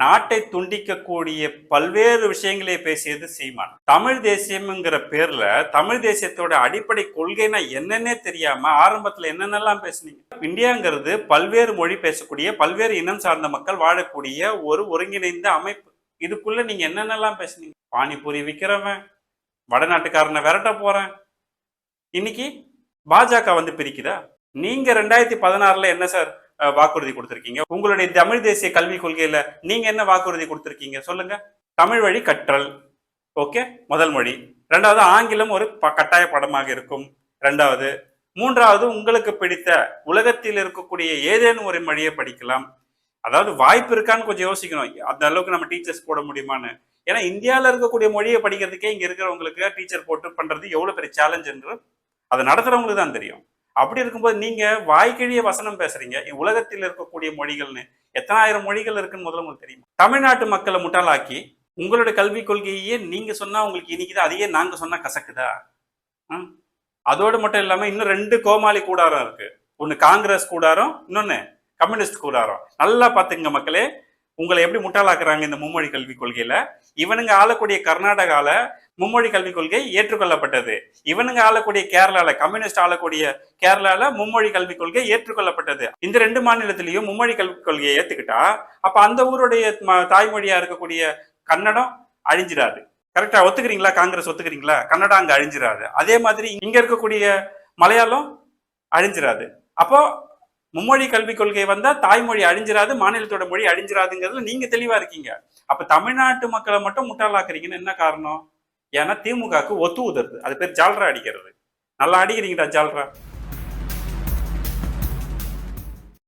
நாட்டை துண்டிக்கக்கூடிய பல்வேறு விஷயங்களே பேசியது சீமான். தமிழ் தேசியம்ங்கிற பேர்ல தமிழ் தேசியத்தோட அடிப்படை கொள்கைனா என்னன்னே தெரியாம ஆரம்பத்துல என்னென்னலாம் பேசுனீங்க? இந்தியாங்கிறது பல்வேறு மொழி பேசக்கூடிய பல்வேறு இனம் சார்ந்த மக்கள் வாழக்கூடிய ஒரு ஒருங்கிணைந்த அமைப்பு. இதுக்குள்ள நீங்க என்னென்னலாம் பேசுனீங்க? பானிபூரி விற்கிறவன் வடநாட்டுக்காரனை விரட்ட போறேன். இன்னைக்கு பாஜக வந்து பிரிக்குதா? நீங்க ரெண்டாயிரத்தி பதினாறுல என்ன சார்? வாக்குறுதி கொடுத்திருக்கீங்க. உங்களுடைய தமிழ் தேசிய கல்விக் கொள்கையில நீங்க என்ன வாக்குறுதி கொடுத்திருக்கீங்க சொல்லுங்க. தமிழ் வழி கற்றல். ஓகே? முதல் மொழி. ரெண்டாவது ஆங்கிலம் ஒரு ப- கட்டாய படமாக இருக்கும். ரெண்டாவது மூன்றாவது உங்களுக்கு பிடித்த உலகத்தில் இருக்கக்கூடிய ஏதேனும் ஒரு மொழியை படிக்கலாம். அதாவது வாய்ப்பு இருக்கான்னு கொஞ்சம் யோசிக்கணும். அந்த அளவுக்கு நம்ம டீச்சர்ஸ் போட முடியுமான்னு. ஏன்னா இந்தியாவில் இருக்கக்கூடிய மொழியை படிக்கிறதுக்கே இங்கே இருக்கிறவங்களுக்கு டீச்சர் போட்டு பண்ணுறது எவ்வளோ பெரிய சேலஞ்சுன்றது அதை நடத்துகிறவங்களுக்கு தான் தெரியும். அப்படி இருக்கும்போது நீங்க வாய்க்கிழிய வசனம் பேசுறீங்க. உலகத்தில் இருக்கக்கூடிய மொழிகள்னு. எத்தனாயிரம் மொழிகள் இருக்குன்னு முதல்ல உங்களுக்கு தெரியும்? தமிழ்நாட்டு மக்களை முட்டாளாக்கி உங்களோட கல்விக் கொள்கையே நீங்க சொன்னா உங்களுக்கு இனிக்குதா? அதையே நாங்க சொன்னா கசக்குதா? ம்? அதோடு மட்டும் இல்லாம இன்னும் ரெண்டு கோமாளி கூடாரம் இருக்கு. ஒன்னு காங்கிரஸ் கூடாரம் இன்னொன்னு கம்யூனிஸ்ட் கூடாரம். நல்லா பாத்துங்க மக்களே. உங்களை எப்படி முட்டாளாக்குறாங்க இந்த மும்மொழி கல்விக் கொள்கையில? இவனுங்க ஆளக்கூடிய கர்நாடகால மும்மொழி கல்விக் கொள்கை ஏற்றுக்கொள்ளப்பட்டது. இவனுங்க ஆளக்கூடிய கேரளால கம்யூனிஸ்ட் ஆளக்கூடிய கேரளால மும்மொழி கல்விக் கொள்கை ஏற்றுக்கொள்ளப்பட்டது. இந்த ரெண்டு மாநிலத்திலையும் மும்மொழி கல்விக் கொள்கையை ஏத்துக்கிட்டா அப்ப அந்த ஊருடைய தாய்மொழியா இருக்கக்கூடிய கன்னடம் அழிஞ்சிடாது. கரெக்டா ஒத்துக்கிறீங்களா? காங்கிரஸ் ஒத்துக்கிறீங்களா? கன்னடம் அங்க அழிஞ்சிடாது. அதே மாதிரி இங்க இருக்கக்கூடிய மலையாளம் அழிஞ்சிராது அப்போ மும்மொழி கல்விக் கொள்கை வந்தா தாய்மொழி அழிஞ்சிராது மாநிலத்தோட மொழி அழிஞ்சிராதுங்கிறதுல நீங்க தெளிவா இருக்கீங்க. அப்ப தமிழ்நாட்டு மக்களை மட்டும் முட்டாளாக்குறீங்கன்னு என்ன காரணம்? ஏன்னா திமுகவுக்கு ஒத்து உதறது. அது பேர் ஜால்ரா அடிக்கிறது. நல்லா அடிக்கிறீங்கடா ஜால்ரா.